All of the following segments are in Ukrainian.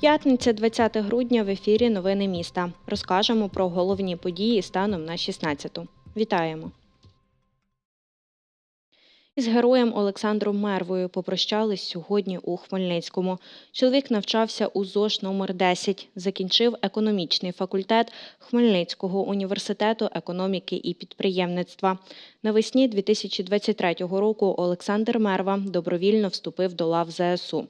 П'ятниця, 20 грудня в ефірі Новини міста. Розкажемо про головні події станом на 16-ту. Вітаємо. Із героєм Олександром Мервою попрощались сьогодні у Хмельницькому. Чоловік навчався у ЗОШ номер 10 закінчив економічний факультет Хмельницького університету економіки і підприємництва. Навесні 2023 року Олександр Мерва добровільно вступив до лав ЗСУ.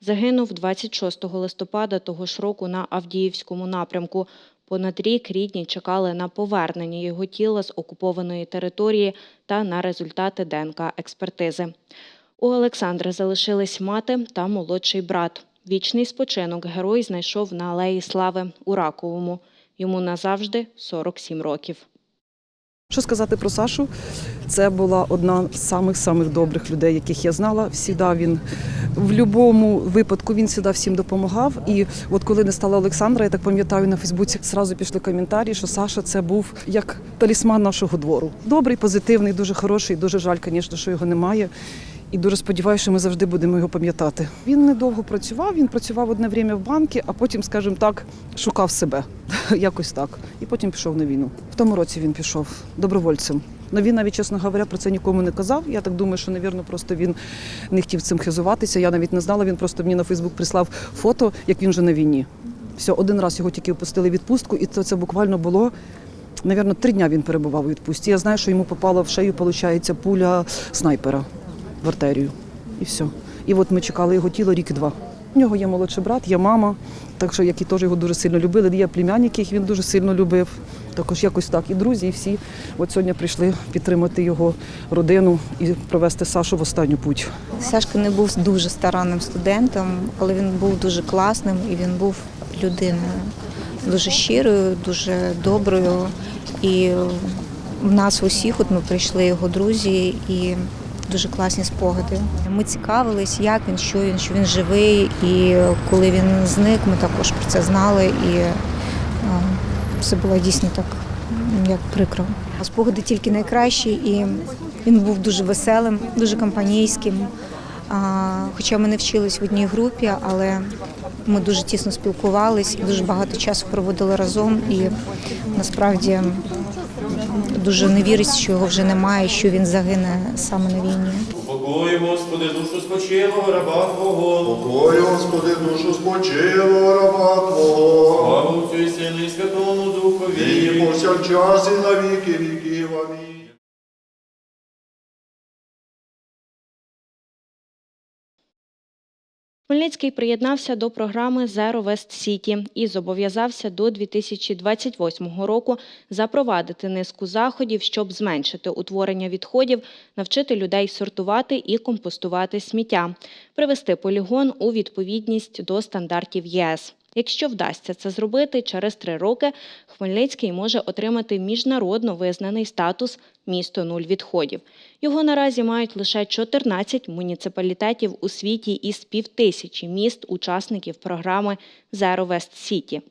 Загинув 26 листопада того ж року на Авдіївському напрямку. Понад рік рідні чекали на повернення його тіла з окупованої території та на результати ДНК-експертизи. У Олександра залишились мати та молодший брат. Вічний спочинок герой знайшов на Алеї Слави у Раковому. Йому назавжди 47 років. Що сказати про Сашу? Це була одна з самих самих добрих людей, яких я знала. Всіда він в будь-якому випадку він всіда всім допомагав. І от коли не стало Олександра, я так пам'ятаю, на Фейсбуці зразу пішли коментарі, що Саша це був як талісман нашого двору. Добрий, позитивний, дуже хороший. Дуже жаль, звісно, що його немає. І дуже сподіваюся, що ми завжди будемо його пам'ятати. Він недовго працював. Він працював одне время в банку, а потім, скажімо так, шукав себе. Якось так. І потім пішов на війну. В тому році він пішов добровольцем. Ну він навіть, чесно говоря, про це нікому не казав. Я так думаю, що, навірно, просто він не хотів цим хизуватися. Я навіть не знала. Він просто мені на Фейсбук прислав фото, як він вже на війні. Все, один раз його тільки опустили в відпустку, і це, це буквально було. Навірно, три дня він перебував у відпустці. Я знаю, що йому попала в шею, виходить, пуля снайпера в артерію. І все. І от ми чекали його тіло рік і два. У нього є молодший брат, є мама, так що які теж його дуже сильно любили. Є племянники, яких він дуже сильно любив. Також якось так. І друзі, і всі от сьогодні прийшли підтримати його родину і провести Сашу в останню путь. Сашка не був дуже старанним студентом, але він був дуже класним і він був людиною дуже щирою, дуже доброю. І в нас усіх, от ми прийшли його друзі, і дуже класні спогади. Ми цікавились, як він, що він, що він живий. І коли він зник, ми також про це знали. І це було дійсно так як прикро. Спогади тільки найкращі, і він був дуже веселим, дуже компанійським. Хоча ми не вчились в одній групі, але ми дуже тісно спілкувались, дуже багато часу проводили разом, і насправді дуже не вірить, що його вже немає, що він загине саме на війні. Упокой, Господи, душу спочилого раба Твого. Покою, Господи, душу спочилого раба Твого. Слава Отцю і Сину і Святому І Духові. повсякчас і на віки віків. Амінь. Хмельницький приєднався до програми Zero West City і зобов'язався до 2028 року запровадити низку заходів, щоб зменшити утворення відходів, навчити людей сортувати і компостувати сміття, привести полігон у відповідність до стандартів ЄС. Якщо вдасться це зробити, через три роки Хмельницький може отримати міжнародно визнаний статус місто нуль відходів. Його наразі мають лише 14 муніципалітетів у світі із півтисячі міст-учасників програми Zero West City.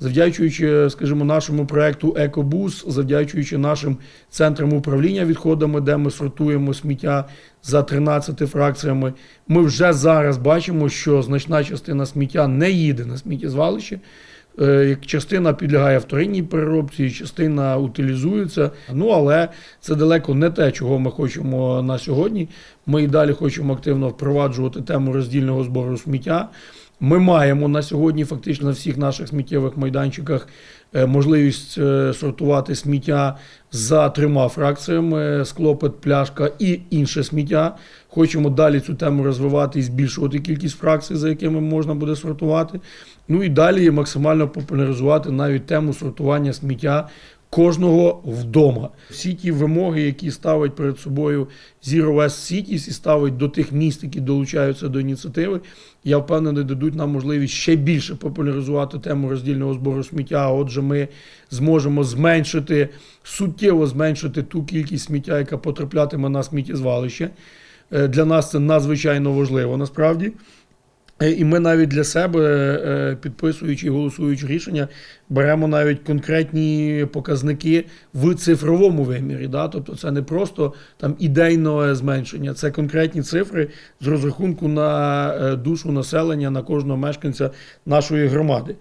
Завдячуючи, скажімо, нашому проекту Екобус, завдячуючи нашим центрам управління відходами, де ми сортуємо сміття за 13 фракціями, ми вже зараз бачимо, що значна частина сміття не їде на сміттєзвалище. Е, Частина підлягає вторинній переробці, частина утилізується. Ну але це далеко не те, чого ми хочемо на сьогодні. Ми і далі хочемо активно впроваджувати тему роздільного збору сміття. Ми маємо на сьогодні фактично на всіх наших сміттєвих майданчиках е, можливість е, сортувати сміття за трьома фракціями: склопет, пляшка і інше сміття. Хочемо далі цю тему розвивати і збільшувати кількість фракцій, за якими можна буде сортувати. Ну і далі максимально популяризувати навіть тему сортування сміття кожного вдома. Всі ті вимоги, які ставить перед собою Zero West Cities і ставить до тих міст, які долучаються до ініціативи, я впевнений, дадуть нам можливість ще більше популяризувати тему роздільного збору сміття. Отже, ми зможемо зменшити суттєво зменшити ту кількість сміття, яка потраплятиме на сміттєзвалище. Е, Для нас це надзвичайно важливо насправді. Е, І ми навіть для себе, е, підписуючи і голосуючи рішення, беремо навіть конкретні показники в цифровому вимірі. Да? Тобто це не просто там ідейне зменшення, це конкретні цифри з розрахунку на е, душу населення, на кожного мешканця нашої громади.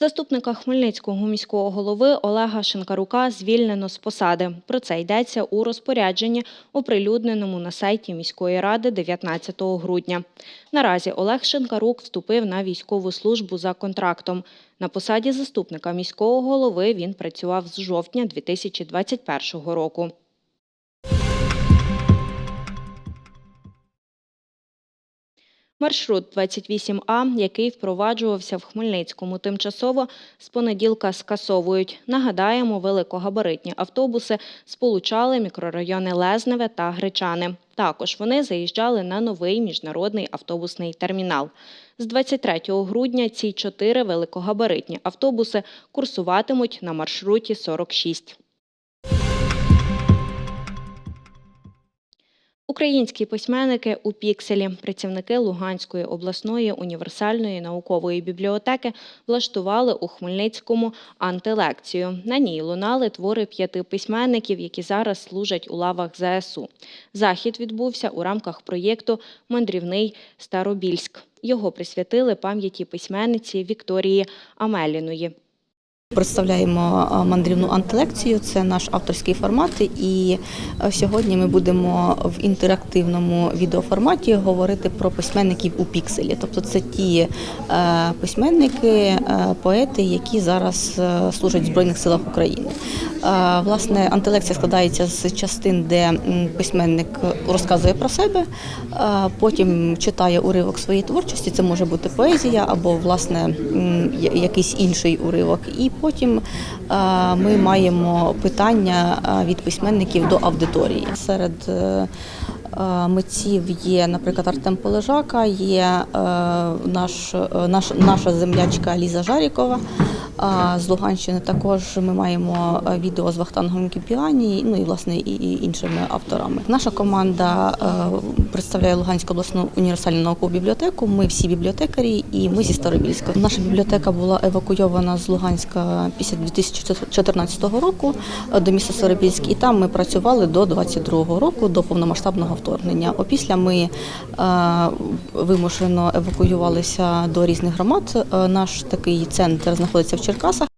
Заступника Хмельницького міського голови Олега Шинкарука звільнено з посади. Про це йдеться у розпорядженні, оприлюдненому на сайті міської ради 19 грудня. Наразі Олег Шинкарук вступив на військову службу за контрактом. На посаді заступника міського голови він працював з жовтня 2021 року. Маршрут 28А, який впроваджувався в Хмельницькому тимчасово, з понеділка скасовують. Нагадаємо, великогабаритні автобуси сполучали мікрорайони Лезневе та Гречани. Також вони заїжджали на новий міжнародний автобусний термінал. З 23 грудня ці чотири великогабаритні автобуси курсуватимуть на маршруті 46. Українські письменники у пікселі, працівники Луганської обласної універсальної наукової бібліотеки влаштували у Хмельницькому антилекцію. На ній лунали твори п'яти письменників, які зараз служать у лавах ЗСУ. Захід відбувся у рамках проєкту Мандрівний Старобільськ. Його присвятили пам'яті письменниці Вікторії Амеліної. Представляємо мандрівну антилекцію. Це наш авторський формат. І сьогодні ми будемо в інтерактивному відеоформаті говорити про письменників у пікселі. Тобто, це ті е, письменники, е, поети, які зараз е, служать в Збройних силах України. Власне, антилекція складається з частин, де письменник розказує про себе, потім читає уривок своєї творчості. Це може бути поезія або власне якийсь інший уривок. І потім е, ми маємо питання е, від письменників до аудиторії. Серед е, митців є, наприклад, Артем Полежака, є наш, наш, наша землячка Ліза Жарікова. З Луганщини також ми маємо е, відео з Вахтангом Кіпіані, ну і власне і, іншими авторами. Наша команда е, представляє Луганську обласну універсальну наукову бібліотеку. Ми всі бібліотекарі, і ми зі Старобільська. Наша бібліотека була евакуйована з Луганська після 2014 року е, до міста Старобільськ, і там ми працювали до 22 року, до повномасштабного вторгнення. Опісля ми вимушено евакуювалися до різних громад. Наш такий центр знаходиться в Черкасах.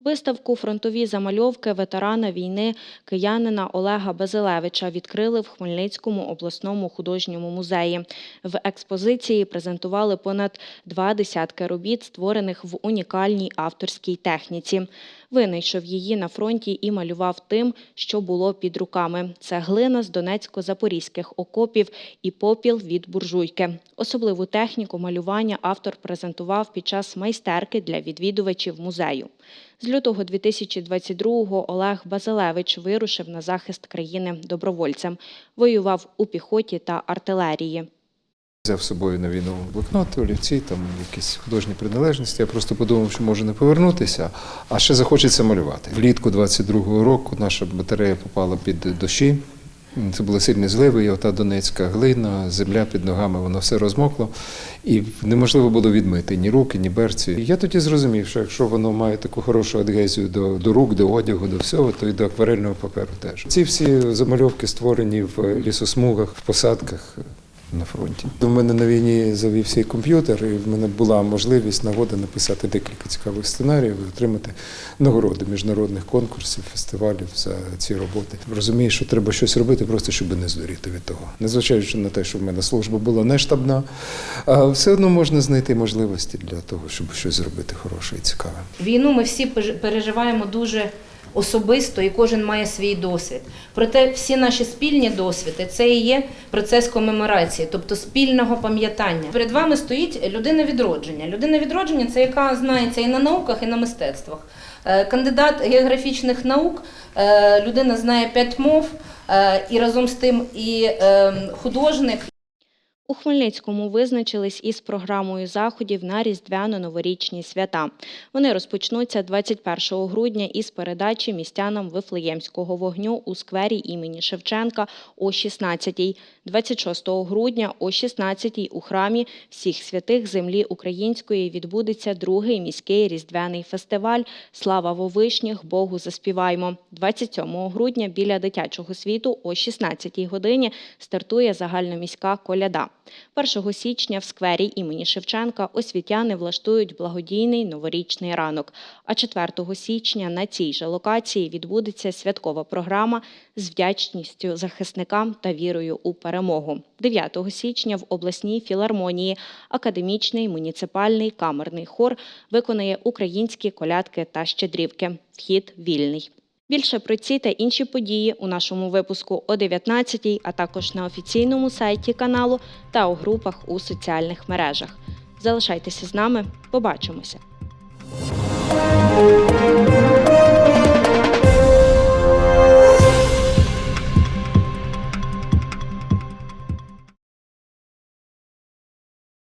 Виставку Фронтові замальовки ветерана війни киянина Олега Безилевича відкрили в Хмельницькому обласному художньому музеї. В експозиції презентували понад два десятки робіт, створених в унікальній авторській техніці. Винайшов її на фронті і малював тим, що було під руками. Це глина з донецько-запорізьких окопів і попіл від буржуйки. Особливу техніку малювання автор презентував під час майстерки для відвідувачів музею. З лютого 2022-го Олег Базилевич вирушив на захист країни добровольцем. Воював у піхоті та артилерії. Взяв з собою на війну блокноти, олівці, там якісь художні приналежності. Я просто подумав, що може не повернутися, а ще захочеться малювати. Влітку 22-го року наша батарея попала під дощі. Це були сильні зливи, і ота донецька глина, земля під ногами, воно все розмокло, і неможливо було відмити ні руки, ні берці. І я тоді зрозумів, що якщо воно має таку хорошу адгезію до, до рук, до одягу, до всього, то і до акварельного паперу теж. Ці всі замальовки створені в лісосмугах, в посадках на фронті. У мене на війні завівся і комп'ютер, і в мене була можливість нагода написати декілька цікавих сценаріїв і отримати нагороди міжнародних конкурсів, фестивалів за ці роботи. Розумію, що треба щось робити, просто щоб не здуріти від того. Незважаючи на те, що в мене служба була не штабна, а все одно можна знайти можливості для того, щоб щось зробити хороше і цікаве. Війну ми всі переж- переживаємо дуже особисто, і кожен має свій досвід. Проте всі наші спільні досвіди це і є процес комеморації, тобто спільного пам'ятання. Перед вами стоїть людина відродження. Людина відродження це яка знається і на науках, і на мистецтвах. Е, Кандидат географічних наук, е, людина знає п'ять мов, е, і разом з тим і е, художник, У Хмельницькому визначились із програмою заходів на різдвяно-новорічні свята. Вони розпочнуться 21 грудня із передачі містянам Вифлеємського вогню у сквері імені Шевченка о 16 26 грудня о 16-й у храмі всіх святих землі української відбудеться другий міський різдвяний фестиваль Слава Вовишніх, Богу заспіваймо. 27 грудня біля дитячого світу о 16-й годині стартує загальноміська коляда. 1 січня в сквері імені Шевченка освітяни влаштують благодійний новорічний ранок. А 4 січня на цій же локації відбудеться святкова програма з вдячністю захисникам та вірою у перемогу. 9 січня в обласній філармонії академічний муніципальний камерний хор виконає українські колядки та щедрівки. Вхід вільний. Більше про ці та інші події у нашому випуску о 19-й, а також на офіційному сайті каналу та у групах у соціальних мережах. Залишайтеся з нами, побачимося.